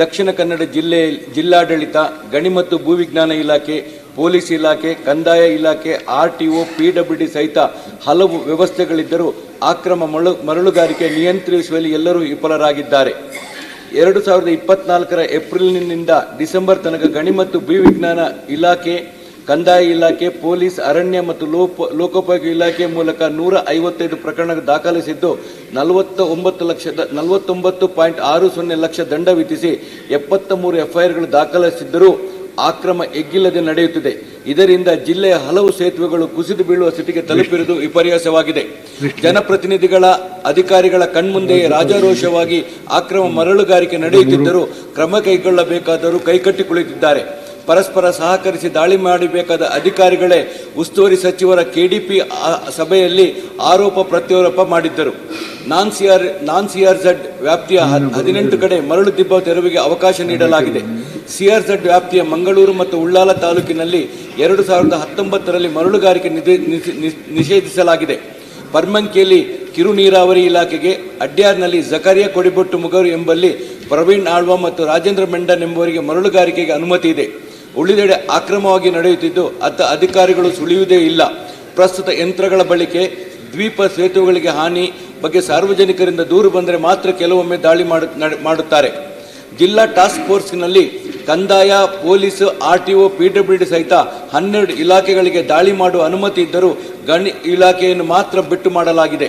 ದಕ್ಷಿಣ ಕನ್ನಡ ಜಿಲ್ಲೆ ಜಿಲ್ಲಾಡಳಿತ ಗಣಿ ಮತ್ತು ಭೂವಿಜ್ಞಾನ ಇಲಾಖೆ, ಪೊಲೀಸ್ ಇಲಾಖೆ, ಕಂದಾಯ ಇಲಾಖೆ ಆರ್ಟಿಒ ಪಿಡಬ್ಲ್ಯೂಡಿ ಸಹಿತ ಹಲವು ವ್ಯವಸ್ಥೆಗಳಿದ್ದರೂ ಅಕ್ರಮ ಮರಳು ಮರಳುಗಾರಿಕೆ ನಿಯಂತ್ರಿಸುವಲ್ಲಿ ಎಲ್ಲರೂ ವಿಫಲರಾಗಿದ್ದಾರೆ. ಎರಡು ಸಾವಿರದ ಇಪ್ಪತ್ನಾಲ್ಕರ ಏಪ್ರಿಲ್ನಿಂದ ಡಿಸೆಂಬರ್ ತನಕ ಗಣಿ ಮತ್ತು ಭೂವಿಜ್ಞಾನ ಇಲಾಖೆ ಕಂದಾಯ ಇಲಾಖೆ ಪೊಲೀಸ್ ಅರಣ್ಯ ಮತ್ತು ಲೋಪ ಲೋಕೋಪಯೋಗಿ ಇಲಾಖೆ ಮೂಲಕ ನೂರ ಐವತ್ತೈದು ಪ್ರಕರಣ ದಾಖಲಿಸಿದ್ದು ನಲವತ್ತ ಒಂಬತ್ತು ಲಕ್ಷದ ನಲವತ್ತೊಂಬತ್ತು ಪಾಯಿಂಟ್ ಆರು ಸೊನ್ನೆ ಲಕ್ಷ ದಂಡ ವಿಧಿಸಿ ಎಪ್ಪತ್ತ ಮೂರು ಎಫ್ಐಆರ್ಗಳು ದಾಖಲಿಸಿದ್ದರೂ ಆಕ್ರಮ ಎಗ್ಗಿಲ್ಲದೆ ನಡೆಯುತ್ತಿದೆ. ಇದರಿಂದ ಜಿಲ್ಲೆಯ ಹಲವು ಸೇತುವೆಗಳು ಕುಸಿದು ಬೀಳುವ ಸ್ಥಿತಿಗೆ ತಲುಪಿರುವುದು ವಿಪರ್ಯಾಸವಾಗಿದೆ. ಜನಪ್ರತಿನಿಧಿಗಳ ಅಧಿಕಾರಿಗಳ ಕಣ್ಮುಂದೆಯೇ ರಾಜಾರೋಷವಾಗಿ ಆಕ್ರಮ ಮರಳುಗಾರಿಕೆ ನಡೆಯುತ್ತಿದ್ದರೂ ಕ್ರಮ ಕೈಗೊಳ್ಳಬೇಕಾದರೂ ಕೈಕಟ್ಟಿ ಕುಳಿತಿದ್ದಾರೆ. ಪರಸ್ಪರ ಸಹಕರಿಸಿ ದಾಳಿ ಮಾಡಬೇಕಾದ ಅಧಿಕಾರಿಗಳೇ ಉಸ್ತುವಾರಿ ಸಚಿವರ ಕೆಡಿಪಿ ಸಭೆಯಲ್ಲಿ ಆರೋಪ ಪ್ರತ್ಯಾರೋಪ ಮಾಡಿದ್ದರು. ನಾನ್ ಸಿಆರ್ ನಾನ್ ಸಿಆರ್ಝಡ್ ವ್ಯಾಪ್ತಿಯ ಹ- ಹದಿನೆಂಟು ಕಡೆ ಮರಳು ದಿಬ್ಬ ತೆರವಿಗೆ ಅವಕಾಶ ನೀಡಲಾಗಿದೆ. ಸಿಆರ್ಝಡ್ ವ್ಯಾಪ್ತಿಯ ಮಂಗಳೂರು ಮತ್ತು ಉಳ್ಳಾಲ ತಾಲೂಕಿನಲ್ಲಿ ಎರಡು ಸಾವಿರದ ಹತ್ತೊಂಬತ್ತರಲ್ಲಿ ಮರಳುಗಾರಿಕೆ ನಿಷೇಧಿಸಲಾಗಿದೆ. ಪರ್ಮಂಕಿಯಲ್ಲಿ ಕಿರು ನೀರಾವರಿ ಇಲಾಖೆಗೆ ಅಡ್ಯಾರ್ನಲ್ಲಿ ಜಕರಿಯಾ ಕೊಡಿಬೊಟ್ಟು ಮುಗರು ಎಂಬಲ್ಲಿ ಪ್ರವೀಣ್ ಆಳ್ವ ಮತ್ತು ರಾಜೇಂದ್ರ ಮೆಂಡನ್ ಎಂಬುವರಿಗೆ ಮರಳುಗಾರಿಕೆಗೆ ಅನುಮತಿ ಇದೆ. ಉಳಿದೆಡೆ ಅಕ್ರಮವಾಗಿ ನಡೆಯುತ್ತಿದ್ದು, ಅತ್ತ ಅಧಿಕಾರಿಗಳು ಸುಳಿಯುವುದೇ ಇಲ್ಲ. ಪ್ರಸ್ತುತ ಯಂತ್ರಗಳ ಬಳಿಕೆ ದ್ವೀಪ ಸೇತುವೆಗಳಿಗೆ ಹಾನಿ ಬಗ್ಗೆ ಸಾರ್ವಜನಿಕರಿಂದ ದೂರು ಬಂದರೆ ಮಾತ್ರ ಕೆಲವೊಮ್ಮೆ ದಾಳಿ ಮಾಡುತ್ತಾರೆ. ಜಿಲ್ಲಾ ಟಾಸ್ಕ್ ಫೋರ್ಸ್ನಲ್ಲಿ ಕಂದಾಯ, police, R T O, P W D ಸಹಿತ ಹನ್ನೆರಡು ಇಲಾಖೆಗಳಿಗೆ ದಾಳಿ ಮಾಡುವ ಅನುಮತಿ ಇದ್ದರೂ ಗಣಿ ಇಲಾಖೆಯನ್ನು ಮಾತ್ರ ಬಿಟ್ಟು ಮಾಡಲಾಗಿದೆ.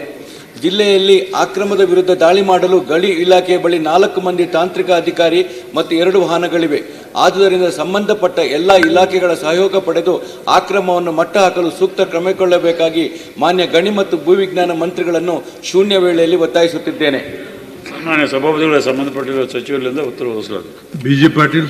ಜಿಲ್ಲೆಯಲ್ಲಿ ಅಕ್ರಮದ ವಿರುದ್ಧ ದಾಳಿ ಮಾಡಲು ಗಡಿ ಇಲಾಖೆಯ ಬಳಿ ನಾಲ್ಕು ಮಂದಿ ತಾಂತ್ರಿಕ ಅಧಿಕಾರಿ ಮತ್ತು ಎರಡು ವಾಹನಗಳಿವೆ. ಆದುದರಿಂದ ಸಂಬಂಧಪಟ್ಟ ಎಲ್ಲ ಇಲಾಖೆಗಳ ಸಹಯೋಗ ಪಡೆದು ಆಕ್ರಮವನ್ನು ಮಟ್ಟ ಹಾಕಲು ಸೂಕ್ತ ಕ್ರಮ ಕೈಗೊಳ್ಳಬೇಕಾಗಿ ಮಾನ್ಯ ಗಣಿ ಮತ್ತು ಭೂವಿಜ್ಞಾನ ಮಂತ್ರಿಗಳನ್ನು ಶೂನ್ಯ ವೇಳೆಯಲ್ಲಿ ಒತ್ತಾಯಿಸುತ್ತಿದ್ದೇನೆ. ಸನ್ಮಾನ್ಯ ಸಭಾಪತಿಗಳ ಸಂಬಂಧಪಟ್ಟಿರುವ ಸಚಿವರಿಂದ ಉತ್ತರ ಒದಗಿಸಲಾಗಿದೆ ಬಿ ಜೆ ಪಾಟೀಲ್.